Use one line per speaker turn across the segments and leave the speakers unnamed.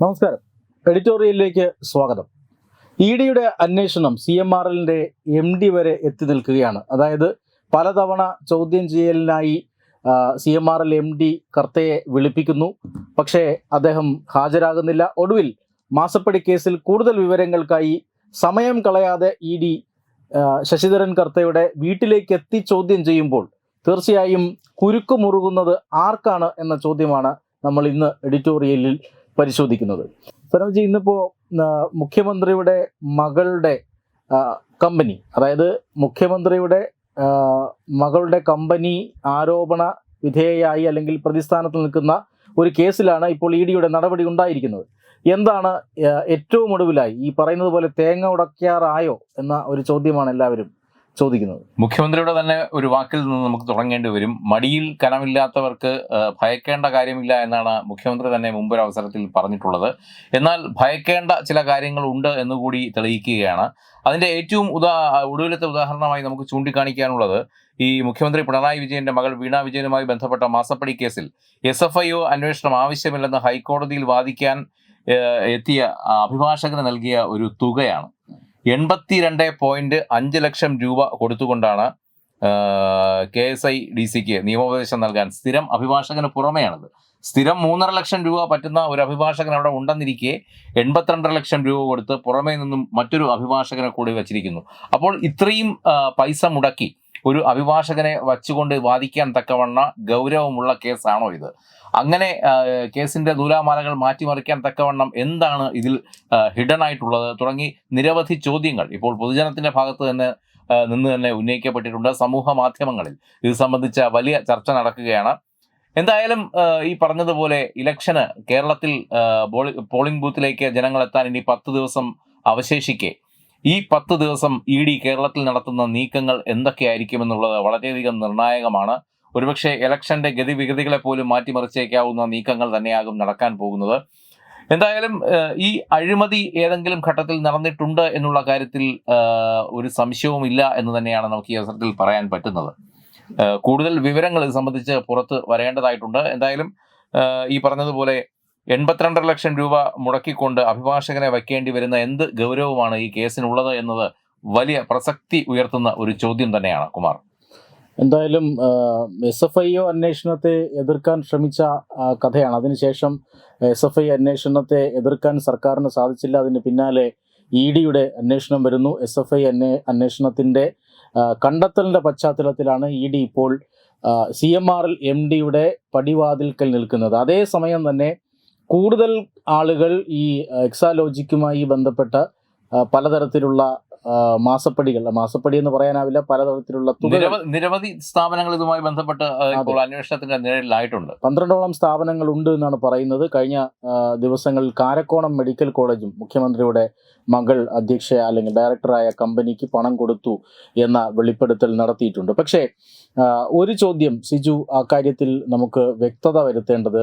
നമസ്കാരം. എഡിറ്റോറിയലിലേക്ക് സ്വാഗതം. ഇ ഡിയുടെ അന്വേഷണം സി എം ആർ എല്ലിന്റെ എം ഡി വരെ എത്തി നിൽക്കുകയാണ്. അതായത് പലതവണ ചോദ്യം ചെയ്യലിനായി C M R L M D കർത്തയെ വിളിപ്പിക്കുന്നു. പക്ഷേ അദ്ദേഹം ഹാജരാകുന്നില്ല. ഒടുവിൽ മാസപ്പടി കേസിൽ കൂടുതൽ വിവരങ്ങൾക്കായി സമയം കളയാതെ ഇ ഡി ശശിധരൻ കർത്തയുടെ വീട്ടിലേക്ക് എത്തി ചോദ്യം ചെയ്യുമ്പോൾ തീർച്ചയായും കുരുക്കു മുറുകുന്നത് ആർക്കാണ് എന്ന ചോദ്യമാണ് നമ്മൾ ഇന്ന് എഡിറ്റോറിയലിൽ പരിശോധിക്കുന്നത്. സനോജി ഇന്നിപ്പോ മുഖ്യമന്ത്രിയുടെ മകളുടെ കമ്പനി അതായത് മുഖ്യമന്ത്രിയുടെ മകളുടെ കമ്പനി ആരോപണ വിധേയയായി അല്ലെങ്കിൽ പ്രതിസ്ഥാനത്ത് നിൽക്കുന്ന ഒരു കേസിലാണ് ഇപ്പോൾ ഇ ഡിയുടെ നടപടി ഉണ്ടായിരിക്കുന്നത്. എന്താണ് ഏറ്റവും ഒടുവിലായി ഈ പറയുന്നത് പോലെ തേങ്ങ ഉടക്കാറായോ എന്ന ഒരു ചോദ്യമാണ് എല്ലാവരും ചോദിക്കുന്നത്.
മുഖ്യമന്ത്രിയുടെ തന്നെ ഒരു വാക്കിൽ നിന്ന് നമുക്ക് തുടങ്ങേണ്ടി വരും. മടിയിൽ കനമില്ലാത്തവർക്ക് ഭയക്കേണ്ട കാര്യമില്ല എന്നാണ് മുഖ്യമന്ത്രി തന്നെ മുമ്പൊരു അവസരത്തിൽ പറഞ്ഞിട്ടുള്ളത്. എന്നാൽ ഭയക്കേണ്ട ചില കാര്യങ്ങൾ ഉണ്ട് എന്നുകൂടി തെളിയിക്കുകയാണ്. അതിന്റെ ഏറ്റവും ഉദാ ഒടുവിലത്തെ ഉദാഹരണമായി നമുക്ക് ചൂണ്ടിക്കാണിക്കാനുള്ളത് ഈ മുഖ്യമന്ത്രി പിണറായി വിജയന്റെ മകൾ വീണ വിജയനുമായി ബന്ധപ്പെട്ട മാസപ്പടി കേസിൽ എസ് എഫ് ഐ ഒ അന്വേഷണം ആവശ്യമില്ലെന്ന് ഹൈക്കോടതിയിൽ വാദിക്കാൻ എത്തിയ അഭിഭാഷകന് നൽകിയ ഒരു തുകയാണ്. എൺപത്തിരണ്ട് പോയിന്റ് അഞ്ച് ലക്ഷം രൂപ കൊടുത്തുകൊണ്ടാണ് കെ എസ് ഐ ഡി സിക്ക് നിയമോപദേശം നൽകാൻ സ്ഥിരം അഭിഭാഷകന് പുറമെയാണത്. സ്ഥിരം മൂന്നര ലക്ഷം രൂപ പറ്റുന്ന ഒരു അഭിഭാഷകൻ അവിടെ ഉണ്ടെന്നിരിക്കെ എൺപത്തിരണ്ടര ലക്ഷം രൂപ കൊടുത്ത് പുറമേ നിന്നും മറ്റൊരു അഭിഭാഷകനെ കൂടി വച്ചിരിക്കുന്നു. അപ്പോൾ ഇത്രയും പൈസ മുടക്കി ഒരു അഭിഭാഷകനെ വച്ചുകൊണ്ട് വാദിക്കാൻ തക്കവണ്ണ ഗൗരവമുള്ള കേസാണോ ഇത്? അങ്ങനെ കേസിന്റെ നൂലാമാലകൾ മാറ്റിമറിക്കാൻ തക്കവണ്ണം എന്താണ് ഇതിൽ ഹിഡൻ ആയിട്ടുള്ളത്? തുടങ്ങി നിരവധി ചോദ്യങ്ങൾ ഇപ്പോൾ പൊതുജനത്തിന്റെ ഭാഗത്ത് തന്നെ നിന്ന് തന്നെ ഉന്നയിക്കപ്പെട്ടിട്ടുണ്ട് സമൂഹ മാധ്യമങ്ങളിൽ. ഇത് സംബന്ധിച്ച വലിയ ചർച്ച നടക്കുകയാണ്. എന്തായാലും ഈ പറഞ്ഞതുപോലെ ഇലക്ഷന് കേരളത്തിൽ പോളിംഗ് ബൂത്തിലേക്ക് ജനങ്ങൾ എത്താൻ ഇനി പത്ത് ദിവസം അവശേഷിക്കെ. ഈ പത്ത് ദിവസം ഇ ഡി കേരളത്തിൽ നടത്തുന്ന നീക്കങ്ങൾ എന്തൊക്കെയായിരിക്കുമെന്നുള്ളത് വളരെയധികം നിർണായകമാണ്. ഒരുപക്ഷെ ഇലക്ഷന്റെ ഗതിവിഗതികളെ പോലും മാറ്റിമറിച്ചേക്കാവുന്ന നീക്കങ്ങൾ തന്നെയാകും നടക്കാൻ പോകുന്നത്. എന്തായാലും ഈ അഴിമതി ഏതെങ്കിലും ഘട്ടത്തിൽ നടന്നിട്ടുണ്ട് എന്നുള്ള കാര്യത്തിൽ ഒരു സംശയവും ഇല്ല എന്ന് തന്നെയാണ് നമുക്ക് ഈ അവസരത്തിൽ പറയാൻ പറ്റുന്നത്. കൂടുതൽ വിവരങ്ങൾ ഇത് സംബന്ധിച്ച് പുറത്ത് വരേണ്ടതായിട്ടുണ്ട്. എന്തായാലും ഈ പറഞ്ഞതുപോലെ എൺപത്തിരണ്ടര ലക്ഷം രൂപ മുടക്കിക്കൊണ്ട് അഭിഭാഷകനെ വയ്ക്കേണ്ടി വരുന്ന എന്ത് ഗൗരവമാണ് ഈ കേസിനുള്ളത് എന്നത് വലിയ പ്രസക്തി ഉയർത്തുന്ന ഒരു ചോദ്യം തന്നെയാണ് കുമാർ.
എന്തായാലും എസ് എഫ് ഐ ഒ അന്വേഷണത്തെ എതിർക്കാൻ ശ്രമിച്ച കഥയാണ്. അതിനുശേഷം എസ് എഫ് ഐ അന്വേഷണത്തെ എതിർക്കാൻ സർക്കാരിന് സാധിച്ചില്ല. അതിന് പിന്നാലെ ഇ ഡിയുടെ അന്വേഷണം വരുന്നു. എസ് എഫ് ഐ അന്വേ അന്വേഷണത്തിന്റെ കണ്ടെത്തലിന്റെ പശ്ചാത്തലത്തിലാണ് ഇ ഡി ഇപ്പോൾ C M R L M ഡിയുടെ പടിവാതിൽക്കൽ നിൽക്കുന്നത്. അതേസമയം തന്നെ കൂടുതൽ ആളുകൾ ഈ എക്സാലോജിക്കുമായി ബന്ധപ്പെട്ട പലതരത്തിലുള്ള മാസപ്പടികൾ മാസപ്പടി എന്ന് പറയാനാവില്ല പലതരത്തിലുള്ള
നിരവധി സ്ഥാപനങ്ങൾ ഇതുമായി ബന്ധപ്പെട്ട് അന്വേഷണത്തിന്റെ നിഴലിലായിട്ടുണ്ട്
പന്ത്രണ്ടോളം സ്ഥാപനങ്ങൾ ഉണ്ട് എന്നാണ് പറയുന്നത്. കഴിഞ്ഞ ദിവസങ്ങളിൽ കാരക്കോണം മെഡിക്കൽ കോളേജും മുഖ്യമന്ത്രിയുടെ മകൾ അധ്യക്ഷ അല്ലെങ്കിൽ ഡയറക്ടറായ കമ്പനിക്ക് പണം കൊടുത്തു എന്ന വെളിപ്പെടുത്തൽ നടത്തിയിട്ടുണ്ട്. പക്ഷേ ഒരു ചോദ്യം സിജു ആ കാര്യത്തിൽ നമുക്ക് വ്യക്തത വരുത്തേണ്ടത്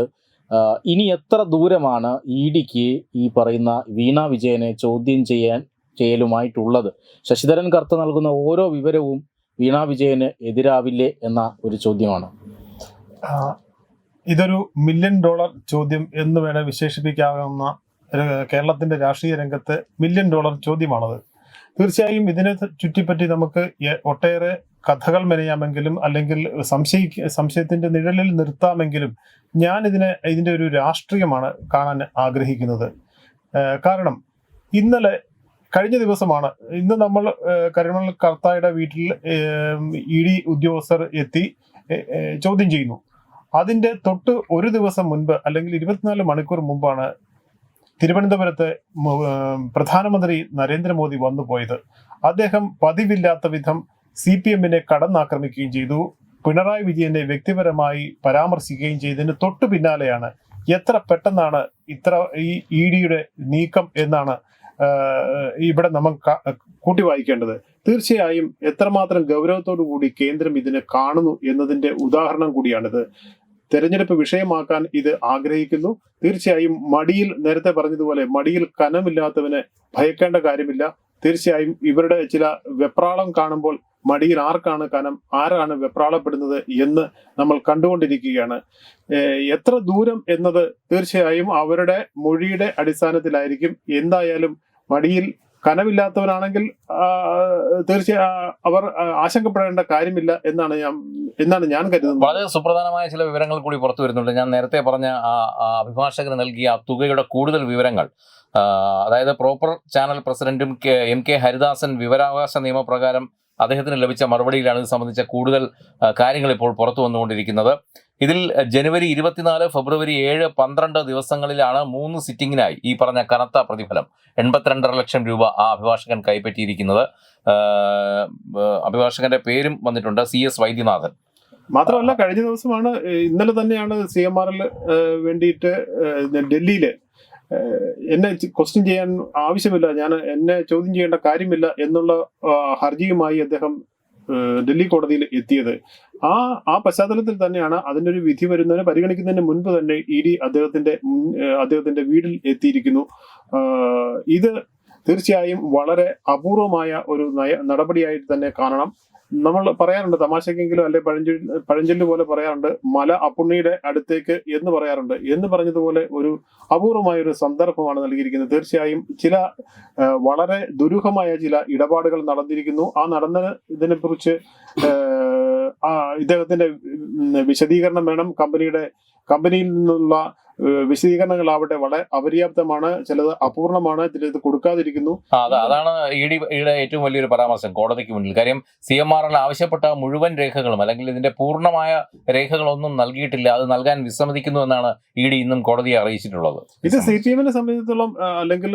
ഇനി എത്ര ദൂരമാണ് ഇ ഡിക്ക് ഈ പറയുന്ന വീണ വിജയനെ ചോദ്യം ചെയ്യാൻ ചെയ്യലുമായിട്ടുള്ളത്? ശശിധരൻ കർത്ത നൽകുന്ന ഓരോ വിവരവും വീണ വിജയന് എതിരാവില്ലേ എന്ന ഒരു ചോദ്യമാണ്.
ഇതൊരു മില്യൺ ഡോളർ ചോദ്യം എന്ന് വേണേൽ വിശേഷിപ്പിക്കാവുന്ന കേരളത്തിന്റെ രാഷ്ട്രീയ രംഗത്ത് മില്യൺ ഡോളർ ചോദ്യമാണത്. തീർച്ചയായും ഇതിനെ ചുറ്റിപ്പറ്റി നമുക്ക് ഒട്ടേറെ കഥകൾ മെനയാമെങ്കിലും അല്ലെങ്കിൽ സംശയ സംശയത്തിന്റെ നിഴലിൽ നിർത്താമെങ്കിലും ഞാൻ ഇതിനെ ഇതിന്റെ ഒരു രാഷ്ട്രീയമാണ് കാണാൻ ആഗ്രഹിക്കുന്നത്. കാരണം ഇന്നലെ കഴിഞ്ഞ ദിവസമാണ് ഇന്ന് നമ്മൾ കരുണൽ കർത്തായുടെ വീട്ടിൽ ഇ ഡി ഉദ്യോഗസ്ഥർ എത്തി ചോദ്യം ചെയ്യുന്നു. അതിന്റെ തൊട്ട് ഒരു ദിവസം മുൻപ് അല്ലെങ്കിൽ ഇരുപത്തിനാല് മണിക്കൂർ മുമ്പാണ് തിരുവനന്തപുരത്ത് പ്രധാനമന്ത്രി നരേന്ദ്രമോദി വന്നു പോയത് അദ്ദേഹം പതിവില്ലാത്ത വിധം സി പി എമ്മിനെ കടന്നാക്രമിക്കുകയും ചെയ്തു. പിണറായി വിജയനെ വ്യക്തിപരമായി പരാമർശിക്കുകയും ചെയ്തതിന് തൊട്ടു പിന്നാലെയാണ് എത്ര പെട്ടെന്നാണ് ഇത്ര ഈ ഇ ഡിയുടെ നീക്കം എന്നാണ് ഇവിടെ നമ്മൾ കൂട്ടി വായിക്കേണ്ടത് തീർച്ചയായും എത്രമാത്രം ഗൗരവത്തോടു കൂടി കേന്ദ്രം ഇതിനെ കാണുന്നു എന്നതിന്റെ ഉദാഹരണം കൂടിയാണിത്. തെരഞ്ഞെടുപ്പ് വിഷയമാക്കാൻ ഇത് ആഗ്രഹിക്കുന്നു. തീർച്ചയായും മടിയിൽ നേരത്തെ പറഞ്ഞതുപോലെ മടിയിൽ കനമില്ലാത്തവനെ ഭയക്കേണ്ട കാര്യമില്ല. തീർച്ചയായും ഇവരുടെ ചില വെപ്രാളം കാണുമ്പോൾ മടിയിൽ ആർക്കാണ് കനം ആരാണ് വെപ്രാളപ്പെടുന്നത് എന്ന് നമ്മൾ കണ്ടുകൊണ്ടിരിക്കുകയാണ്. എത്ര ദൂരം എന്നത് തീർച്ചയായും അവരുടെ മൊഴിയുടെ അടിസ്ഥാനത്തിലായിരിക്കും. എന്തായാലും മടിയിൽ കനമില്ലാത്തവരാണെങ്കിൽ തീർച്ചയായും അവർ ആശങ്കപ്പെടേണ്ട കാര്യമില്ല എന്നാണ് ഞാൻ എന്നാണ് ഞാൻ കരുതുന്നത്.
വളരെ സുപ്രധാനമായ ചില വിവരങ്ങൾ കൂടി പുറത്തു വരുന്നുണ്ട്. ഞാൻ നേരത്തെ പറഞ്ഞ ആ അഭിഭാഷകർ നൽകിയ ആ തുകയുടെ കൂടുതൽ വിവരങ്ങൾ അതായത് പ്രോപ്പർ ചാനൽ പ്രസിഡന്റും എം കെ ഹരിദാസൻ വിവരാവകാശ നിയമപ്രകാരം അദ്ദേഹത്തിന് ലഭിച്ച മറുപടിയിലാണ് ഇത് സംബന്ധിച്ച കൂടുതൽ കാര്യങ്ങൾ ഇപ്പോൾ പുറത്തു വന്നുകൊണ്ടിരിക്കുന്നത്. ഇതിൽ ജനുവരി ഇരുപത്തിനാല് ഫെബ്രുവരി ഏഴ് പന്ത്രണ്ട് ദിവസങ്ങളിലാണ് മൂന്ന് സിറ്റിംഗിനായി ഈ പറഞ്ഞ കനത്ത പ്രതിഫലം. എൺപത്തിരണ്ടര ലക്ഷം രൂപ ആ അഭിഭാഷകൻ കൈപ്പറ്റിയിരിക്കുന്നത്. അഭിഭാഷകന്റെ പേരും വന്നിട്ടുണ്ട് സി എസ് വൈദ്യനാഥൻ.
മാത്രമല്ല കഴിഞ്ഞ ദിവസമാണ് ഇന്നലെ തന്നെയാണ് സി എം ആറിൽ വേണ്ടിയിട്ട് ഏഹ്, എന്നെ ക്വസ്റ്റ്യൻ ചെയ്യാൻ ആവശ്യമില്ല. ഞാൻ എന്നെ ചോദ്യം ചെയ്യേണ്ട കാര്യമില്ല എന്നുള്ള ഹർജിയുമായി അദ്ദേഹം ഡൽഹി കോടതിയിൽ എത്തിയത്. ആ ആ പശ്ചാത്തലത്തിൽ തന്നെയാണ് അതിന്റെ ഒരു വിധി വരുന്നതിന് പരിഗണിക്കുന്നതിന് മുൻപ് തന്നെ ഇ ഡി അദ്ദേഹത്തിന്റെ അദ്ദേഹത്തിന്റെ വീട്ടിൽ എത്തിയിരിക്കുന്നു. ഇത് തീർച്ചയായും വളരെ അപൂർവമായ ഒരു നയ നടപടിയായിട്ട് തന്നെ കാണണം. നമ്മൾ പറയാറുണ്ട് തമാശക്കെങ്കിലും അല്ലെ പഴഞ്ചൊല്ലി പഴഞ്ചൊല്ല് പോലെ പറയാറുണ്ട് മല അപ്പുണ്ണിയുടെ അടുത്തേക്ക് എന്ന് പറയാറുണ്ട്. എന്ന് പറഞ്ഞതുപോലെ ഒരു അപൂർവമായ ഒരു സന്ദർഭമാണ് നൽകിയിരിക്കുന്നത്. തീർച്ചയായും ചില വളരെ ദുരൂഹമായ ചില ഇടപാടുകൾ നടന്നിരിക്കുന്നു. ആ നടന്ന ഇതിനെ കുറിച്ച് ആ ഇദ്ദേഹത്തിന്റെ വിശദീകരണം വേണം. കമ്പനിയുടെ കമ്പനിയിൽ നിന്നുള്ള വിശദീകരണങ്ങളാവട്ടെ. വളരെ അപര്യാപ്തമാണ് ചിലത് അപൂർണമാണ് ചിലത് കൊടുക്കാതിരിക്കുന്നു.
അതാണ് ഇ ഡിയുടെ ഏറ്റവും വലിയൊരു പരാമർശം കോടതിക്ക് മുന്നിൽ. കാര്യം സി എം ആർ എൽ ആവശ്യപ്പെട്ട മുഴുവൻ രേഖകളും അല്ലെങ്കിൽ ഇതിന്റെ പൂർണമായ രേഖകളൊന്നും നൽകിയിട്ടില്ല. അത് നൽകാൻ വിസമ്മതിക്കുന്നു എന്നാണ് ഇ ഡി ഇന്നും കോടതിയെ അറിയിച്ചിട്ടുള്ളത്.
ഇത് സി പി എമ്മിനെ സംബന്ധിച്ചിടത്തോളം അല്ലെങ്കിൽ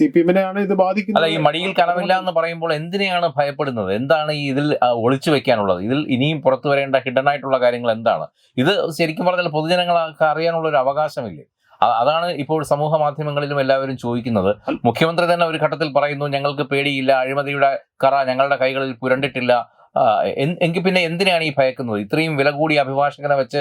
സി പി എമ്മിനെയാണ് ഇത് ബാധിക്കുന്നത്.
അല്ല ഈ മടിയിൽ കനമില്ല എന്ന് പറയുമ്പോൾ എന്തിനെയാണ് ഭയപ്പെടുന്നത്? എന്താണ് ഈ ഇതിൽ ഒളിച്ചു വെക്കാനുള്ളത്? ഇതിൽ ഇനിയും പുറത്തു വരേണ്ട ഹിഡൻ ആയിട്ടുള്ള കാര്യങ്ങൾ എന്താണ്? ഇത് ശരിക്കും പറഞ്ഞാൽ പൊതുജനങ്ങൾക്ക് അറിയാനുള്ള ഒരു അവകാശമില്ലേ? അതാണ് ഇപ്പോൾ സമൂഹ മാധ്യമങ്ങളിലും എല്ലാവരും ചോദിക്കുന്നത്. മുഖ്യമന്ത്രി തന്നെ ഒരു ഘട്ടത്തിൽ പറയുന്നു ഞങ്ങൾക്ക് പേടിയില്ല അഴിമതിയുടെ കറ ഞങ്ങളുടെ കൈകളിൽ പുരണ്ടിട്ടില്ല എങ്കിൽ പിന്നെ എന്തിനാണ് ഈ ഭയക്കുന്നത്? ഇത്രയും വില കൂടിയ അഭിഭാഷകനെ വെച്ച്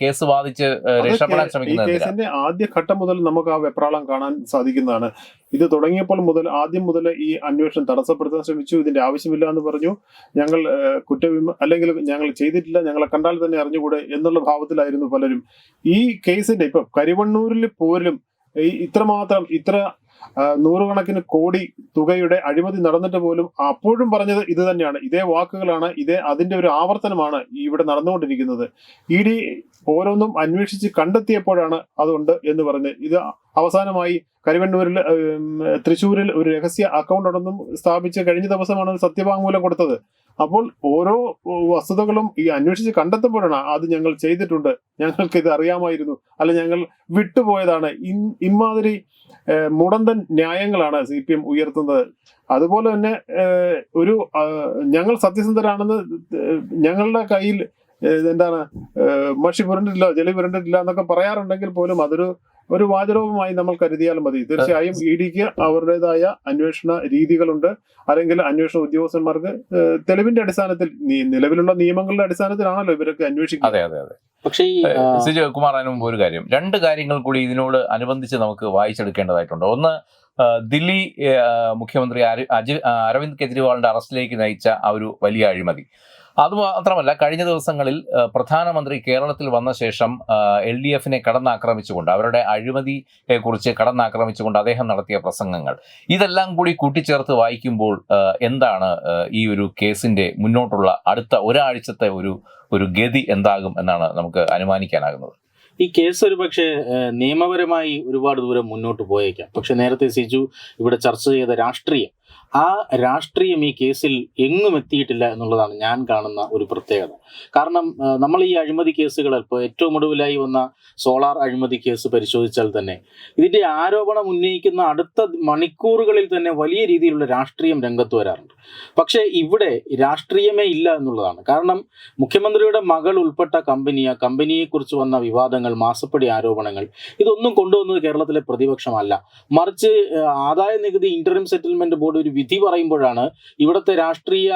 കേസ് വാദിച്ച് രക്ഷപ്പെടാൻ ശ്രമിക്കുന്നത് ആദ്യഘട്ടം
കേസിന്റെ ആദ്യ ഘട്ടം മുതൽ നമുക്ക് ആ വെപ്രാളം കാണാൻ സാധിക്കുന്നതാണ്. ഇത് തുടങ്ങിയപ്പോൾ മുതൽ ആദ്യം മുതൽ ഈ അന്വേഷണം തടസ്സപ്പെടുത്താൻ ശ്രമിച്ചു. ഇതിന്റെ ആവശ്യമില്ല എന്ന് പറഞ്ഞു. ഞങ്ങൾ കുറ്റവിമ അല്ലെങ്കിൽ ഞങ്ങൾ ചെയ്തിട്ടില്ല ഞങ്ങളെ കണ്ടാൽ തന്നെ അറിഞ്ഞുകൂടെ എന്നുള്ള ഭാവത്തിലായിരുന്നു പലരും. ഈ കേസിന്റെ ഇപ്പൊ കരിവണ്ണൂരിൽ പോലും ഇത്രമാത്രം ഇത്ര നൂറുകണക്കിന് കോടി തുകയുടെ അഴിമതി നടന്നിട്ട് പോലും അപ്പോഴും പറഞ്ഞത് ഇത് തന്നെയാണ്. ഇതേ വാക്കുകളാണ് ഇതേ അതിന്റെ ഒരു ആവർത്തനമാണ് ഇവിടെ നടന്നുകൊണ്ടിരിക്കുന്നത്. ഇ ഡി ഓരോന്നും അന്വേഷിച്ച് കണ്ടെത്തിയപ്പോഴാണ് അതുണ്ട് എന്ന് പറഞ്ഞ്. ഇത് അവസാനമായി കരിവണ്ണൂരിൽ ഉം, തൃശ്ശൂരിൽ ഒരു രഹസ്യ അക്കൗണ്ട് ഉണ്ടെന്നും സ്ഥാപിച്ച് കഴിഞ്ഞ ദിവസമാണ് സത്യവാങ്മൂലം കൊടുത്തത്. അപ്പോൾ ഓരോ വസ്തുതകളും ഈ അന്വേഷിച്ച് കണ്ടെത്തുമ്പോഴാണ് അത് ഞങ്ങൾ ചെയ്തിട്ടുണ്ട്. ഞങ്ങൾക്ക് ഇത് അറിയാമായിരുന്നു. അല്ല ഞങ്ങൾ വിട്ടുപോയതാണ്. ഇമാതിരി മുടന്തൻ ന്യായങ്ങളാണ് സി പി എം ഉയർത്തുന്നത്. അതുപോലെ തന്നെ ഒരു ഞങ്ങൾ സത്യസന്ധരാണെന്ന് ഞങ്ങളുടെ കയ്യിൽ എന്താണ് മഷി പുരണ്ടിട്ടില്ല ജലി പുരണ്ടിട്ടില്ല എന്നൊക്കെ പറയാറുണ്ടെങ്കിൽ പോലും അതൊരു ഒരു വാചരവുമായി നമ്മൾ കരുതിയാൽ മതി. തീർച്ചയായും ഇ ഡിക്ക് അവരുടേതായ അന്വേഷണ രീതികളുണ്ട്. അല്ലെങ്കിൽ അന്വേഷണ ഉദ്യോഗസ്ഥന്മാർക്ക് തെളിവിന്റെ അടിസ്ഥാനത്തിൽ നിലവിലുള്ള നിയമങ്ങളുടെ അടിസ്ഥാനത്തിലാണല്ലോ ഇവരൊക്കെ അന്വേഷിക്കുന്നത്.
പക്ഷേ ഈ
സിജു കുമാർ അതിന് മുമ്പ് ഒരു കാര്യം. രണ്ട് കാര്യങ്ങൾ കൂടി ഇതിനോട് അനുബന്ധിച്ച് നമുക്ക് വായിച്ചെടുക്കേണ്ടതായിട്ടുണ്ട്. ഒന്ന് ദില്ലി മുഖ്യമന്ത്രി അരവിന്ദ് കെജ്രിവാളിന്റെ അറസ്റ്റിലേക്ക് നയിച്ച ആ ഒരു വലിയ അഴിമതി. അത് മാത്രമല്ല കഴിഞ്ഞ ദിവസങ്ങളിൽ പ്രധാനമന്ത്രി കേരളത്തിൽ വന്ന ശേഷം എൽ ഡി എഫിനെ കടന്നാക്രമിച്ചുകൊണ്ട് അവരുടെ അഴിമതിയെ കുറിച്ച് കടന്നാക്രമിച്ചുകൊണ്ട് അദ്ദേഹം നടത്തിയ പ്രസംഗങ്ങൾ. ഇതെല്ലാം കൂടി കൂട്ടിച്ചേർത്ത് വായിക്കുമ്പോൾ എന്താണ് ഈ ഒരു കേസിന്റെ മുന്നോട്ടുള്ള അടുത്ത ഒരാഴ്ചത്തെ ഒരു ഒരു ഗതി എന്താകും എന്നാണ് നമുക്ക് അനുമാനിക്കാനാകുന്നത്?
ഈ കേസ് ഒരു പക്ഷേ നിയമപരമായി ഒരുപാട് ദൂരം മുന്നോട്ട് പോയേക്കാം. പക്ഷെ നേരത്തെ സിജു ഇവിടെ ചർച്ച ചെയ്ത രാഷ്ട്രീയം ആ രാഷ്ട്രീയം ഈ കേസിൽ എങ്ങും എത്തിയിട്ടില്ല എന്നുള്ളതാണ് ഞാൻ കാണുന്ന ഒരു പ്രത്യേകത. കാരണം നമ്മൾ ഈ അഴിമതി കേസുകൾ ഇപ്പോൾ ഏറ്റവും ഒടുവിലായി വന്ന സോളാർ അഴിമതി കേസ് പരിശോധിച്ചാൽ തന്നെ ഇതിന്റെ ആരോപണം ഉന്നയിക്കുന്ന അടുത്ത മണിക്കൂറുകളിൽ തന്നെ വലിയ രീതിയിലുള്ള രാഷ്ട്രീയം രംഗത്ത് വരാറുണ്ട്. പക്ഷേ ഇവിടെ രാഷ്ട്രീയമേ ഇല്ല എന്നുള്ളതാണ്. കാരണം മുഖ്യമന്ത്രിയുടെ മകൾ ഉൾപ്പെട്ട കമ്പനി ആ കമ്പനിയെക്കുറിച്ച് വന്ന വിവാദങ്ങൾ മാസപ്പടി ആരോപണങ്ങൾ ഇതൊന്നും കൊണ്ടുവന്നത് കേരളത്തിലെ പ്രതിപക്ഷമല്ല. മറിച്ച് ആദായ നികുതി ഇന്റർം സെറ്റിൽമെന്റ് ബോർഡ് ഒരു വിധി പറയുമ്പോഴാണ് ഇവിടുത്തെ രാഷ്ട്രീയ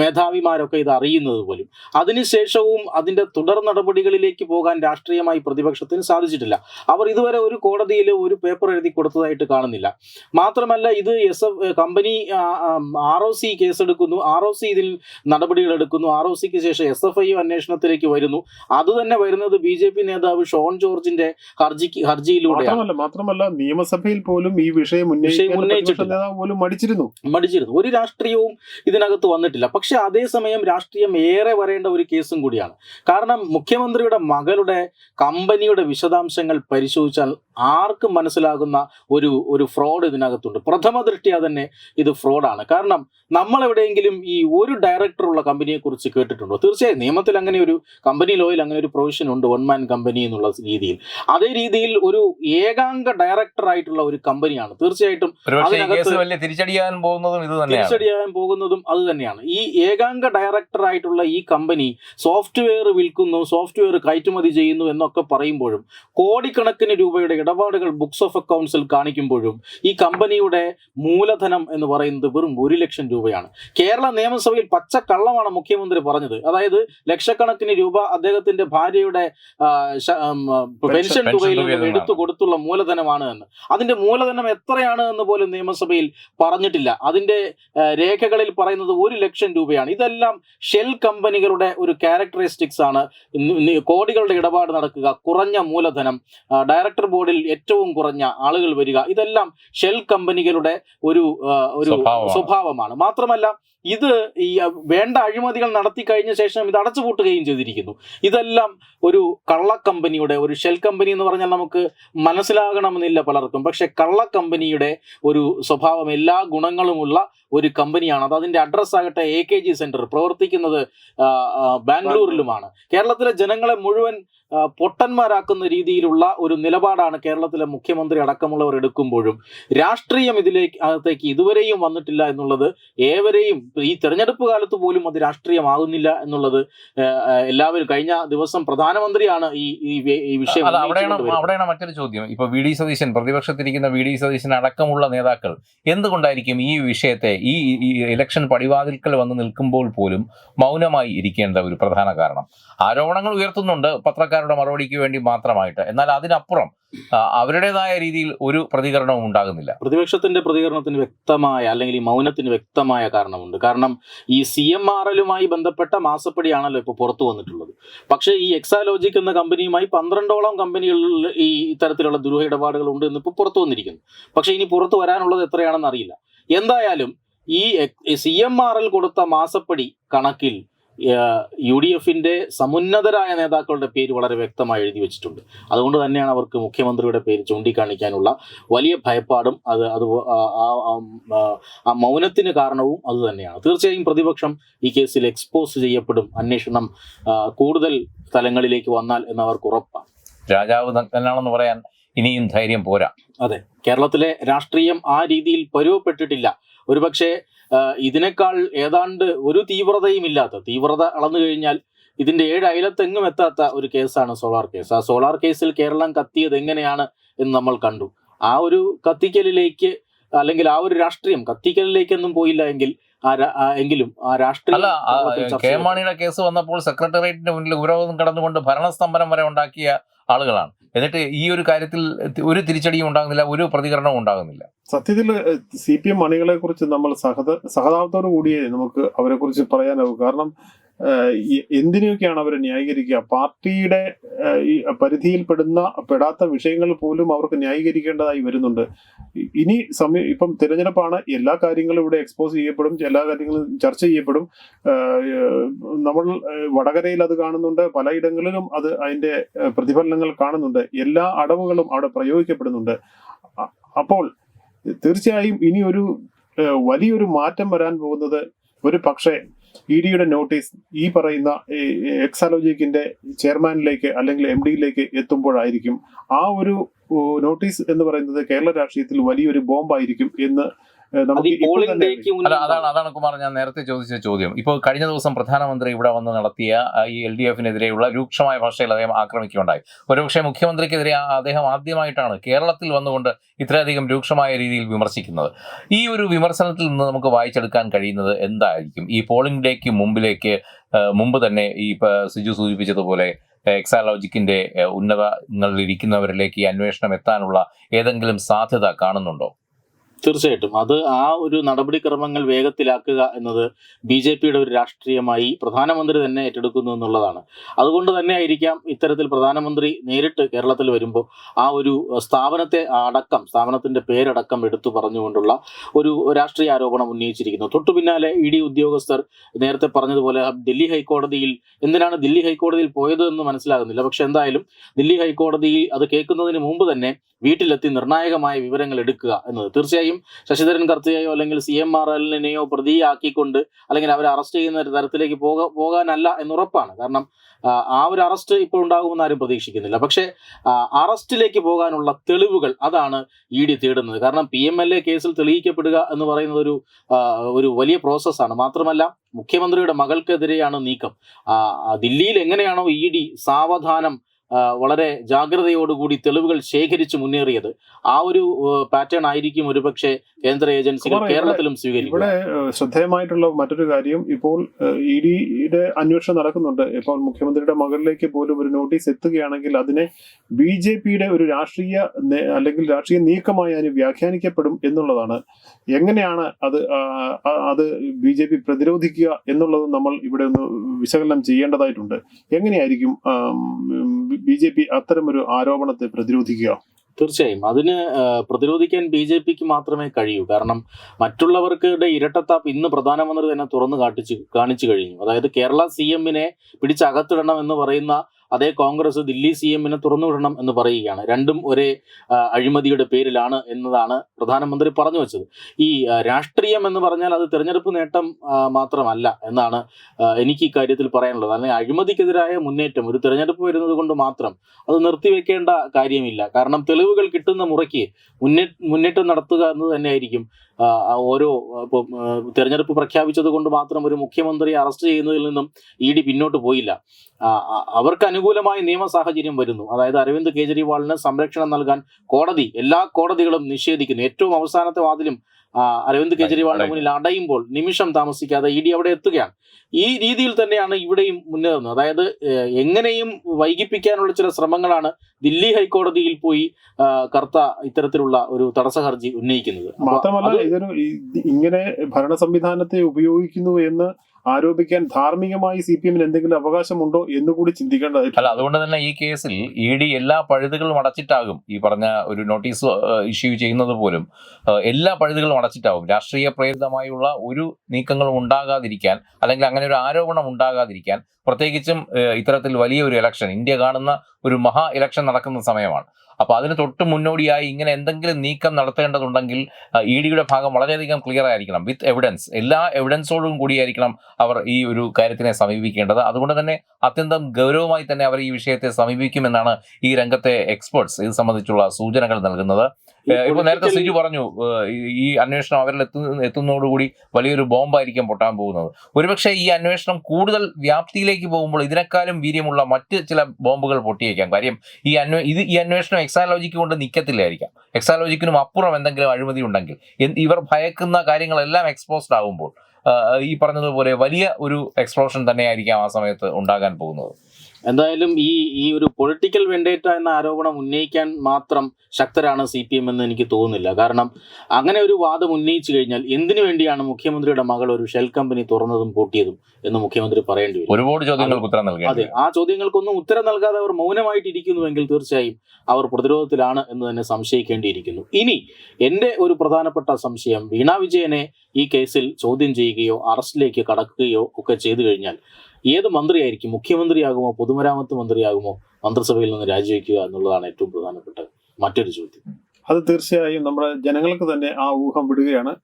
മേധാവിമാരൊക്കെ ഇത് അറിയുന്നത് പോലും. അതിനുശേഷവും അതിന്റെ തുടർ നടപടികളിലേക്ക് പോകാൻ രാഷ്ട്രീയമായി പ്രതിപക്ഷത്തിന് സാധിച്ചിട്ടില്ല. അവർ ഇതുവരെ ഒരു കോടതിയിൽ ഒരു പേപ്പർ എഴുതി കൊടുത്തതായിട്ട് കാണുന്നില്ല. മാത്രമല്ല ഇത് S F company R O C കേസെടുക്കുന്നു. R O C ഇതിൽ നടപടികൾ എടുക്കുന്നു. ആർ ഒ സിക്ക് ശേഷം എസ് എഫ് ഐ അന്വേഷണത്തിലേക്ക് വരുന്നു. അത് തന്നെ വരുന്നത് ബി ജെ പി നേതാവ് ഷോൺ ജോർജിന്റെ ഹർജിക്ക് ഹർജിയിലൂടെ
മാത്രമല്ല മാത്രമല്ല നിയമസഭയിൽ പോലും ഈ വിഷയം ഉന്നയിക്കാൻ പ്രതിപക്ഷ
ഉന്നയിച്ചിട്ടില്ല.
നേതാവ് പോലും മടിച്ചിരുന്നു.
മടിച്ചിരുന്നു. ഒരു രാഷ്ട്രീയവും ഇതിനകത്ത് വന്നിട്ടില്ല. പക്ഷെ അതേസമയം രാഷ്ട്രീയം ഏറെ വരേണ്ട ഒരു കേസും കൂടിയാണ്. കാരണം മുഖ്യമന്ത്രിയുടെ മകളുടെ കമ്പനിയുടെ വിശദാംശങ്ങൾ പരിശോധിച്ചാൽ ആർക്കും മനസ്സിലാകുന്ന ഒരു ഒരു ഫ്രോഡ് ഇതിനകത്തുണ്ട്. പ്രഥമ ദൃഷ്ടിയാ തന്നെ ഇത് ഫ്രോഡാണ് കാരണം നമ്മൾ എവിടെയെങ്കിലും ഈ ഒരു ഡയറക്ടറുള്ള കമ്പനിയെ കുറിച്ച് കേട്ടിട്ടുണ്ടോ? തീർച്ചയായും നിയമത്തിൽ അങ്ങനെ ഒരു കമ്പനി ലോയിൽ അങ്ങനെ ഒരു പ്രൊവിഷൻ ഉണ്ട് വൺ മാൻ കമ്പനി എന്നുള്ള രീതിയിൽ. അതേ രീതിയിൽ ഒരു ഏകാംഗ ഡയറക്ടർ ആയിട്ടുള്ള ഒരു കമ്പനിയാണ് തീർച്ചയായിട്ടും
തിരിച്ചടിയാൻ പോകുന്നതും ഇത്
തിരിച്ചടിയാൻ പോകുന്നതും അത് തന്നെയാണ്. ഈ ഏകാംഗ ഡയറക്ടർ ആയിട്ടുള്ള ഈ കമ്പനി സോഫ്റ്റ്വെയർ വിൽക്കുന്നു സോഫ്റ്റ്വെയർ കയറ്റുമതി ചെയ്യുന്നു എന്നൊക്കെ പറയുമ്പോഴും കോടിക്കണക്കിന് രൂപയുടെ ഇടപാടുകൾ ബുക്സ് ഓഫ് അക്കൗണ്ട്സിൽ കാണിക്കുമ്പോഴും ഈ കമ്പനിയുടെ മൂലധനം എന്ന് പറയുന്നത് വെറും ഒരു ലക്ഷം രൂപയാണ്. കേരള നിയമസഭയിൽ പച്ചക്കള്ളമാണ് മുഖ്യമന്ത്രി പറഞ്ഞത്. അതായത് ലക്ഷക്കണക്കിന് രൂപ അദ്ദേഹത്തിന്റെ ഭാര്യയുടെ പെൻഷൻ തുകയിൽ നിന്ന് എടുത്തു കൊടുത്തുള്ള മൂലധനമാണ് എന്ന്. അതിന്റെ മൂലധനം എത്രയാണ് എന്ന് പോലും നിയമസഭയിൽ പറഞ്ഞിട്ടില്ല. അതിന്റെ രേഖകളിൽ പറയുന്നത് ഒരു ലക്ഷം രൂപയാണ്. ഇതെല്ലാം ഷെൽ കമ്പനികളുടെ ഒരു ക്യാരക്ടറിസ്റ്റിക്സ് ആണ്. കോടികളുടെ ഇടപാട് നടക്കുക കുറഞ്ഞ മൂലധനം ഡയറക്ടർ ബോർഡിൽ ഏറ്റവും കുറഞ്ഞ ആളുകൾ വരിക ഇതെല്ലാം ഷെൽ കമ്പനികളുടെ ഒരു ഒരു
സ്വഭാവമാണ്.
സ്വഭാവമാണ് മാത്രമല്ല ഇത് ഈ വേണ്ട അഴിമതികൾ നടത്തി കഴിഞ്ഞ ശേഷം ഇത് അടച്ചുപൂട്ടുകയും ചെയ്തിരിക്കുന്നു. ഇതെല്ലാം ഒരു കള്ള കമ്പനിയുടെ ഒരു ഷെൽ കമ്പനി എന്ന് പറഞ്ഞാൽ നമുക്ക് മനസ്സിലാകണമെന്നില്ല പലർക്കും. പക്ഷെ കള്ള കമ്പനിയുടെ ഒരു സ്വഭാവം എല്ലാ ഗുണങ്ങളുമുള്ള ഒരു കമ്പനിയാണ്. അത് അതിന്റെ അഡ്രസ് ആകട്ടെ എ കെ ജി സെന്റർ പ്രവർത്തിക്കുന്നത് ബാംഗ്ലൂരിലുമാണ്. കേരളത്തിലെ ജനങ്ങളെ മുഴുവൻ പൊട്ടന്മാരാക്കുന്ന രീതിയിലുള്ള ഒരു നിലപാടാണ് കേരളത്തിലെ മുഖ്യമന്ത്രി അടക്കമുള്ളവർ എടുക്കുമ്പോഴും. രാഷ്ട്രീയം ഇതിലേക്ക് അകത്തേക്ക് ഇതുവരെയും വന്നിട്ടില്ല എന്നുള്ളത് ഏവരെയും ഈ തെരഞ്ഞെടുപ്പ് കാലത്ത് പോലും അത് രാഷ്ട്രീയമാകുന്നില്ല എന്നുള്ളത് എല്ലാവരും കഴിഞ്ഞ ദിവസം പ്രധാനമന്ത്രിയാണ് ഈ ഈ വിഷയം
അവിടെയാണ് അവിടെയാണ് മറ്റൊരു ചോദ്യം. ഇപ്പൊ വി ഡി സതീശൻ പ്രതിപക്ഷത്തിരിക്കുന്ന വി ഡി സതീശൻ അടക്കമുള്ള നേതാക്കൾ എന്തുകൊണ്ടായിരിക്കും ഈ വിഷയത്തെ ഈ ഇലക്ഷൻ പടിവാതിൽക്കൽ വന്ന് നിൽക്കുമ്പോൾ പോലും മൗനമായി ഇരിക്കേണ്ട ഒരു പ്രധാന കാരണം? ആരോപണങ്ങൾ ഉയർത്തുന്നുണ്ട് പത്രക്കാരുടെ മറുപടിക്ക് വേണ്ടി മാത്രമായിട്ട്. എന്നാൽ അതിനപ്പുറം അവരുടേതായ രീതിയിൽ ഒരു പ്രതികരണവും ഉണ്ടാകുന്നില്ല.
പ്രതിപക്ഷത്തിന്റെ പ്രതികരണത്തിന് വ്യക്തമായ അല്ലെങ്കിൽ ഈ മൗനത്തിന് വ്യക്തമായ കാരണമുണ്ട്. കാരണം ഈ സി എം ആർ എല്ലുമായി ബന്ധപ്പെട്ട മാസപ്പടിയാണല്ലോ ഇപ്പോൾ പുറത്തു വന്നിട്ടുള്ളത്. പക്ഷേ ഈ എക്സാലോജിക് എന്ന കമ്പനിയുമായി പന്ത്രണ്ടോളം കമ്പനികളിൽ ഈ ഇത്തരത്തിലുള്ള ദുരൂഹ ഇടപാടുകൾ ഉണ്ട് എന്ന് ഇപ്പോൾ പുറത്തു വന്നിരിക്കുന്നു. പക്ഷേ ഇനി പുറത്തു വരാനുള്ളത് എത്രയാണെന്ന് അറിയില്ല. എന്തായാലും ഈ സി എം ആർ എൽ കൊടുത്ത മാസപ്പടി കണക്കിൽ യു ഡി എഫിന്റെ സമുന്നതരായ നേതാക്കളുടെ പേര് വളരെ വ്യക്തമായി എഴുതി വെച്ചിട്ടുണ്ട്. അതുകൊണ്ട് തന്നെയാണ് അവർക്ക് മുഖ്യമന്ത്രിയുടെ പേര് ചൂണ്ടിക്കാണിക്കാനുള്ള വലിയ ഭയപ്പാടും അത് അത് ആ- മൗനത്തിന് കാരണവും അത് തന്നെയാണ്. തീർച്ചയായും പ്രതിപക്ഷം ഈ കേസിൽ എക്സ്പോസ് ചെയ്യപ്പെടും. അന്വേഷണം കൂടുതൽ തലങ്ങളിലേക്ക് വന്നാൽ എന്ന് അവർക്ക് ഉറപ്പാണ്.
രാജാവ് നഗ്നാണെന്ന് പറയാൻ ഇനിയും ധൈര്യം പോരാ.
അതെ കേരളത്തിലെ രാഷ്ട്രീയം ആ രീതിയിൽ പരുവപ്പെട്ടിട്ടില്ല. ഒരുപക്ഷെ ഇതിനേക്കാൾ ഏതാണ്ട് ഒരു തീവ്രതയും ഇല്ലാത്ത തീവ്രത അളന്നു കഴിഞ്ഞാൽ ഇതിന്റെ ഏഴ് അയലത്തെങ്ങും എത്താത്ത ഒരു കേസാണ് സോളാർ കേസ്. ആ സോളാർ കേസിൽ കേരളം കത്തിയത് എങ്ങനെയാണ് എന്ന് നമ്മൾ കണ്ടു. ആ ഒരു കത്തിക്കലിലേക്ക് അല്ലെങ്കിൽ ആ ഒരു രാഷ്ട്രീയം കത്തിക്കലിലേക്കൊന്നും പോയില്ല എങ്കിൽ എങ്കിലും ആ രാഷ്ട്രീയം
കെ മാണിയുടെ കേസ് വന്നപ്പോൾ സെക്രട്ടേറിയറ്റിന്റെ മുന്നിൽ ഉപരോധം കടന്നുകൊണ്ട് ഭരണസ്തംഭനം വരെ ഉണ്ടാക്കിയ ആളുകളാണ്. എന്നിട്ട് ഈ ഒരു കാര്യത്തിൽ ഒരു തിരിച്ചടിയും ഉണ്ടാകുന്നില്ല ഒരു പ്രതികരണവും ഉണ്ടാകുന്നില്ല.
സത്യത്തിൽ സി പി എം അണികളെ കുറിച്ച് നമ്മൾ സഹത സഹതാപത്തോടു കൂടിയേ നമുക്ക് അവരെ കുറിച്ച് പറയാനാവും. കാരണം എന്തിനൊക്കെയാണ് അവരെ ന്യായീകരിക്കുക? പാർട്ടിയുടെ ഈ പരിധിയിൽപ്പെടുന്ന പെടാത്ത വിഷയങ്ങൾ പോലും അവർക്ക് ന്യായീകരിക്കേണ്ടതായി വരുന്നുണ്ട്. ഇനി സമയം ഇപ്പം തിരഞ്ഞെടുപ്പാണ് എല്ലാ കാര്യങ്ങളും ഇവിടെ എക്സ്പോസ് ചെയ്യപ്പെടും എല്ലാ കാര്യങ്ങളും ചർച്ച ചെയ്യപ്പെടും. നമ്മൾ വടകരയിൽ അത് കാണുന്നുണ്ട് പലയിടങ്ങളിലും അത് അതിന്റെ പ്രതിഫലനങ്ങൾ കാണുന്നുണ്ട്. എല്ലാ അടവുകളും അവിടെ പ്രയോഗിക്കപ്പെടുന്നുണ്ട്. അപ്പോൾ തീർച്ചയായും ഇനി ഒരു വലിയൊരു മാറ്റം വരാൻ പോകുന്നത് ഒരു പക്ഷേ ഇ ഡിയുടെ നോട്ടീസ് ഈ പറയുന്ന എക്സാലോജിക്കിന്റെ ചെയർമാനിലേക്ക് അല്ലെങ്കിൽ എം ഡിയിലേക്ക് എത്തുമ്പോഴായിരിക്കും ആ ഒരു നോട്ടീസ് എന്ന് പറയുന്നത് കേരള രാഷ്ട്രീയത്തിൽ വലിയൊരു ബോംബായിരിക്കും എന്ന്
അതാണ് അതാണ് കുമാർ ഞാൻ നേരത്തെ ചോദിച്ച ചോദ്യം. ഇപ്പോൾ കഴിഞ്ഞ ദിവസം പ്രധാനമന്ത്രി ഇവിടെ വന്ന് നടത്തിയ ഈ എൽ ഡി എഫിനെതിരെയുള്ള രൂക്ഷമായ ഭാഷയിൽ അദ്ദേഹം ആക്രമിക്കുകയുണ്ടായി. ഒരുപക്ഷെ മുഖ്യമന്ത്രിക്കെതിരെ അദ്ദേഹം ആദ്യമായിട്ടാണ് കേരളത്തിൽ വന്നുകൊണ്ട് ഇത്രയധികം രൂക്ഷമായ രീതിയിൽ വിമർശിക്കുന്നത്. ഈ ഒരു വിമർശനത്തിൽ നിന്ന് നമുക്ക് വായിച്ചെടുക്കാൻ കഴിയുന്നത് എന്തായിരിക്കും? ഈ പോളിംഗ് ഡേക്ക് മുമ്പിലേക്ക് മുമ്പ് തന്നെ ഈ സിജു സൂചിപ്പിച്ചതുപോലെ എക്സാലോജിക്കിന്റെ ഉന്നതങ്ങളിൽ ഇരിക്കുന്നവരിലേക്ക് ഈ അന്വേഷണം എത്താനുള്ള ഏതെങ്കിലും സാധ്യത കാണുന്നുണ്ടോ?
തീർച്ചയായിട്ടും. അത് ആ ഒരു നടപടിക്രമങ്ങൾ വേഗത്തിലാക്കുക എന്നത് ബി ജെ പിയുടെ ഒരു രാഷ്ട്രീയമായി പ്രധാനമന്ത്രി തന്നെ ഏറ്റെടുക്കുന്നു എന്നുള്ളതാണ്. അതുകൊണ്ട് തന്നെ ആയിരിക്കാം ഇത്തരത്തിൽ പ്രധാനമന്ത്രി നേരിട്ട് കേരളത്തിൽ വരുമ്പോൾ ആ ഒരു സ്ഥാപനത്തെ അടക്കം സ്ഥാപനത്തിന്റെ പേരടക്കം എടുത്തു പറഞ്ഞുകൊണ്ടുള്ള ഒരു രാഷ്ട്രീയ ആരോപണം ഉന്നയിച്ചിരിക്കുന്നു. തൊട്ടു പിന്നാലെ ഇ ഡി ഉദ്യോഗസ്ഥർ നേരത്തെ പറഞ്ഞതുപോലെ ദില്ലി ഹൈക്കോടതിയിൽ എന്തിനാണ് ദില്ലി ഹൈക്കോടതിയിൽ പോയത് എന്ന് മനസ്സിലാകുന്നില്ല. പക്ഷെ എന്തായാലും ദില്ലി ഹൈക്കോടതിയിൽ അത് കേൾക്കുന്നതിന് മുമ്പ് തന്നെ വീട്ടിലെത്തി നിർണായകമായ വിവരങ്ങൾ എടുക്കുക എന്നത്. തീർച്ചയായും ശശിധരൻ കർത്തയെയോ അല്ലെങ്കിൽ സി എം ആർ എല്ലിനെയോ പ്രതിയാക്കിക്കൊണ്ട് അല്ലെങ്കിൽ അവരെ അറസ്റ്റ് ചെയ്യുന്ന ഒരു തരത്തിലേക്ക് പോക പോകാനല്ല എന്നുറപ്പാണ്. കാരണം ആ, ഒരു അറസ്റ്റ് ഇപ്പോൾ ഉണ്ടാകുമെന്ന് ആരും പ്രതീക്ഷിക്കുന്നില്ല. പക്ഷേ അറസ്റ്റിലേക്ക് പോകാനുള്ള തെളിവുകൾ അതാണ് ഇ ഡി തേടുന്നത്. കാരണം പി എം എൽ എ കേസിൽ തെളിയിക്കപ്പെടുക എന്ന് പറയുന്നത് ഒരു ഒരു വലിയ പ്രോസസ്സാണ് മാത്രമല്ല മുഖ്യമന്ത്രിയുടെ മകൾക്കെതിരെയാണ് നീക്കം. ദില്ലിയിൽ എങ്ങനെയാണോ ഇ ഡി സാവധാനം വളരെ ജാഗ്രതയോടുകൂടി തെളിവുകൾ ശേഖരിച്ച് മുന്നേറിയത്. ആ ഒരു പാറ്റേൺ ആയിരിക്കും ഒരുപക്ഷെ കേന്ദ്ര ഏജൻസികൾ കേരളത്തിലും സ്വീകരിക്കും
ഇവിടെ ശ്രദ്ധേയമായിട്ടുള്ള മറ്റൊരു കാര്യം ഇപ്പോൾ ഇ ഡിയുടെ അന്വേഷണം നടക്കുന്നുണ്ട്. ഇപ്പോൾ മുഖ്യമന്ത്രിയുടെ മകളിലേക്ക് പോലും ഒരു നോട്ടീസ് എത്തുകയാണെങ്കിൽ അതിനെ ബി ജെ പിയുടെ ഒരു രാഷ്ട്രീയ അല്ലെങ്കിൽ രാഷ്ട്രീയ നീക്കമായി അതിന് വ്യാഖ്യാനിക്കപ്പെടും എന്നുള്ളതാണ്. എങ്ങനെയാണ് അത് അത് ബി ജെ പി പ്രതിരോധിക്കുക എന്നുള്ളത് നമ്മൾ ഇവിടെ ഒന്ന് വിശകലനം ചെയ്യേണ്ടതായിട്ടുണ്ട്. എങ്ങനെയായിരിക്കും ബി ജെ പി അത്തരമൊരു ആരോപണത്തെ പ്രതിരോധിക്കുക?
തീർച്ചയായും. അതിന് പ്രതിരോധിക്കാൻ ബി ജെ പിക്ക് മാത്രമേ കഴിയൂ. കാരണം മറ്റുള്ളവർക്കുടെ ഇരട്ടത്താപ്പ് ഇന്ന് പ്രധാനമന്ത്രി തന്നെ തുറന്നു കാട്ടിച്ചു കാണിച്ചു കഴിഞ്ഞു. അതായത് കേരള സി എമ്മിനെ പിടിച്ചകത്തിടണം എന്ന് പറയുന്ന അതേ കോൺഗ്രസ് ദില്ലി സി എമ്മിനെ തുറന്നുവിടണം എന്ന് പറയുകയാണ്. രണ്ടും ഒരേ അഴിമതിയുടെ പേരിലാണ് എന്നതാണ് പ്രധാനമന്ത്രി പറഞ്ഞു വെച്ചത്. ഈ രാഷ്ട്രീയം എന്ന് പറഞ്ഞാൽ അത് തെരഞ്ഞെടുപ്പ് നേട്ടം മാത്രമല്ല എന്നാണ് എനിക്ക് ഈ കാര്യത്തിൽ പറയാനുള്ളത്. അല്ലെങ്കിൽ അഴിമതിക്കെതിരായ മുന്നേറ്റം ഒരു തെരഞ്ഞെടുപ്പ് വരുന്നത് കൊണ്ട് മാത്രം അത് നിർത്തിവെക്കേണ്ട കാര്യമില്ല. കാരണം തെളിവുകൾ കിട്ടുന്ന മുറയ്ക്ക് മുന്നേ മുന്നേറ്റം നടത്തുക എന്ന് തന്നെയായിരിക്കും ഓരോ തെരഞ്ഞെടുപ്പ് പ്രഖ്യാപിച്ചത് കൊണ്ട് മാത്രം ഒരു മുഖ്യമന്ത്രിയെ അറസ്റ്റ് ചെയ്യുന്നതിൽ നിന്നും ഇ ഡി പിന്നോട്ട് പോയില്ല. അവർക്ക് അനുകൂലമായ നിയമ സാഹചര്യം വരുന്നു. അതായത് അരവിന്ദ് കെജ്രിവാളിന് സംരക്ഷണം നൽകാൻ കോടതി എല്ലാ കോടതികളും നിഷേധിക്കുന്നു. ഏറ്റവും അവസാനത്തെ വാതിലും അരവിന്ദ് കെജ്രിവാളിന്റെ മുന്നിൽ അടയുമ്പോൾ നിമിഷം താമസിക്കാതെ ഇ ഡി അവിടെ എത്തുകയാണ്. ഈ രീതിയിൽ തന്നെയാണ് ഇവിടെയും മുന്നേറുന്നത് അതായത് എങ്ങനെയും വൈകിപ്പിക്കാനുള്ള ചില ശ്രമങ്ങളാണ് ദില്ലി ഹൈക്കോടതിയിൽ പോയി കർത്ത ഇത്തരത്തിലുള്ള ഒരു തടസ്സ ഹർജി ഉന്നയിക്കുന്നത്.
മാത്രമല്ല ഇതൊരു ഇങ്ങനെ ഭരണ സംവിധാനത്തെ ഉപയോഗിക്കുന്നു എന്ന് ആരോപിക്കാൻ ധാർമ്മികമായി സി പി എമ്മിന് എന്തെങ്കിലും അവകാശമുണ്ടോ എന്ന് കൂടി
അല്ല അതുകൊണ്ട് തന്നെ ഈ കേസിൽ ഇ ഡി എല്ലാ പഴുതുകളും അടച്ചിട്ടാകും ഈ പറഞ്ഞ ഒരു നോട്ടീസ് ഇഷ്യൂ ചെയ്യുന്നത് പോലും. എല്ലാ പഴുതുകളും അടച്ചിട്ടാകും രാഷ്ട്രീയ പ്രേരിതമായുള്ള ഒരു നീക്കങ്ങളും ഉണ്ടാകാതിരിക്കാൻ അല്ലെങ്കിൽ അങ്ങനെ ഒരു ആരോപണം ഉണ്ടാകാതിരിക്കാൻ പ്രത്യേകിച്ചും ഇത്തരത്തിൽ വലിയ ഒരു ഇലക്ഷൻ ഇന്ത്യ കാണുന്ന ഒരു മഹാ ഇലക്ഷൻ നടക്കുന്ന സമയമാണ്. അപ്പൊ അതിന് തൊട്ട് മുന്നോടിയായി ഇങ്ങനെ എന്തെങ്കിലും നീക്കം നടത്തേണ്ടതുണ്ടെങ്കിൽ ഇ ഡിയുടെ ഭാഗം വളരെയധികം ക്ലിയർ ആയിരിക്കണം. വിത്ത് എവിഡൻസ് എല്ലാ എവിഡൻസോടും കൂടിയായിരിക്കണം അവർ ഈ ഒരു കാര്യത്തിനെ സമീപിക്കേണ്ടത്. അതുകൊണ്ട് തന്നെ അത്യന്തം ഗൗരവമായി തന്നെ അവർ ഈ വിഷയത്തെ സമീപിക്കുമെന്നാണ് ഈ രംഗത്തെ എക്സ്പേർട്സ് ഇത് സംബന്ധിച്ചുള്ള സൂചനകൾ നൽകുന്നത്. ഇപ്പൊ നേരത്തെ സിജു പറഞ്ഞു ഈ- അന്വേഷണം അവരിൽ എത്തു എത്തുന്നതോടുകൂടി വലിയൊരു ബോംബായിരിക്കും പൊട്ടാൻ പോകുന്നത്. ഒരുപക്ഷെ ഈ അന്വേഷണം കൂടുതൽ വ്യാപ്തിയിലേക്ക് പോകുമ്പോൾ ഇതിനേക്കാളും വീര്യമുള്ള മറ്റ് ചില ബോംബുകൾ പൊട്ടിയേക്കാം. കാര്യം ഈ അന്വേ ഇത് ഈ അന്വേഷണം എക്സാലോജിക്ക് കൊണ്ട് നിൽക്കത്തില്ലായിരിക്കാം എക്സാലോജിക്കിനും അപ്പുറം എന്തെങ്കിലും അഴിമതി ഉണ്ടെങ്കിൽ ഇവർ ഭയക്കുന്ന കാര്യങ്ങളെല്ലാം എക്സ്പോസ്ഡ് ആകുമ്പോൾ ഈ പറഞ്ഞതുപോലെ വലിയ ഒരു എക്സ്പ്ലോഷൻ തന്നെയായിരിക്കാം ആ സമയത്ത് ഉണ്ടാകാൻ പോകുന്നത്.
എന്തായാലും ഈ ഈ ഒരു പൊളിറ്റിക്കൽ വെണ്ടേറ്റ എന്ന ആരോപണം ഉന്നയിക്കാൻ മാത്രം ശക്തരാണ് സി പി എം എന്ന് എനിക്ക് തോന്നുന്നില്ല. കാരണം അങ്ങനെ ഒരു വാദം ഉന്നയിച്ചു കഴിഞ്ഞാൽ എന്തിനു വേണ്ടിയാണ് മുഖ്യമന്ത്രിയുടെ മകൾ ഒരു ഷെൽ കമ്പനി തുറന്നതും പൂട്ടിയതും എന്ന് മുഖ്യമന്ത്രി പറയേണ്ടി വരും.
ഒരുപാട് ചോദ്യങ്ങൾക്ക് ഉത്തരം നൽകി
അതെ ആ ചോദ്യങ്ങൾക്കൊന്നും ഉത്തരം നൽകാതെ അവർ മൗനമായിട്ടിരിക്കുന്നുവെങ്കിൽ തീർച്ചയായും അവർ പ്രതിരോധത്തിലാണ് എന്ന് തന്നെ സംശയിക്കേണ്ടിയിരിക്കുന്നു. ഇനി എന്റെ ഒരു പ്രധാനപ്പെട്ട സംശയം വീണ വിജയനെ ഈ കേസിൽ ചോദ്യം ചെയ്യുകയോ അറസ്റ്റിലേക്ക് കടക്കുകയോ ഒക്കെ ചെയ്തു കഴിഞ്ഞാൽ ഏത് മന്ത്രിയായിരിക്കും? മുഖ്യമന്ത്രിയാകുമോ പൊതുമരാമത്ത് മന്ത്രിയാകുമോ മന്ത്രിസഭയിൽ നിന്ന് രാജിവെക്കുക എന്നുള്ളതാണ് ഏറ്റവും പ്രധാനപ്പെട്ട മറ്റൊരു ചോദ്യം.
അത് തീർച്ചയായും നമ്മുടെ ജനങ്ങൾക്ക് തന്നെ ആ ഊഹം വിടുകയാണ്.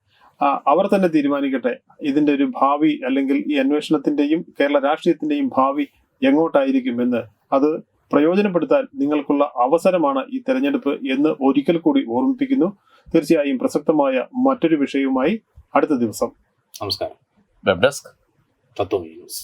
അവർ തന്നെ തീരുമാനിക്കട്ടെ. ഇതിന്റെ ഒരു ഭാവി അല്ലെങ്കിൽ ഈ അന്വേഷണത്തിന്റെയും കേരള രാഷ്ട്രീയത്തിന്റെയും ഭാവി എങ്ങോട്ടായിരിക്കും എന്ന് അത് പ്രയോജനപ്പെടുത്താൻ നിങ്ങൾക്കുള്ള അവസരമാണ് ഈ തെരഞ്ഞെടുപ്പ് എന്ന് ഒരിക്കൽ കൂടി ഓർമ്മിപ്പിക്കുന്നു. തീർച്ചയായും പ്രസക്തമായ മറ്റൊരു വിഷയവുമായി അടുത്ത ദിവസം.
നമസ്കാരം.
വെബ് ഡെസ്ക്
തത്വമി ന്യൂസ്.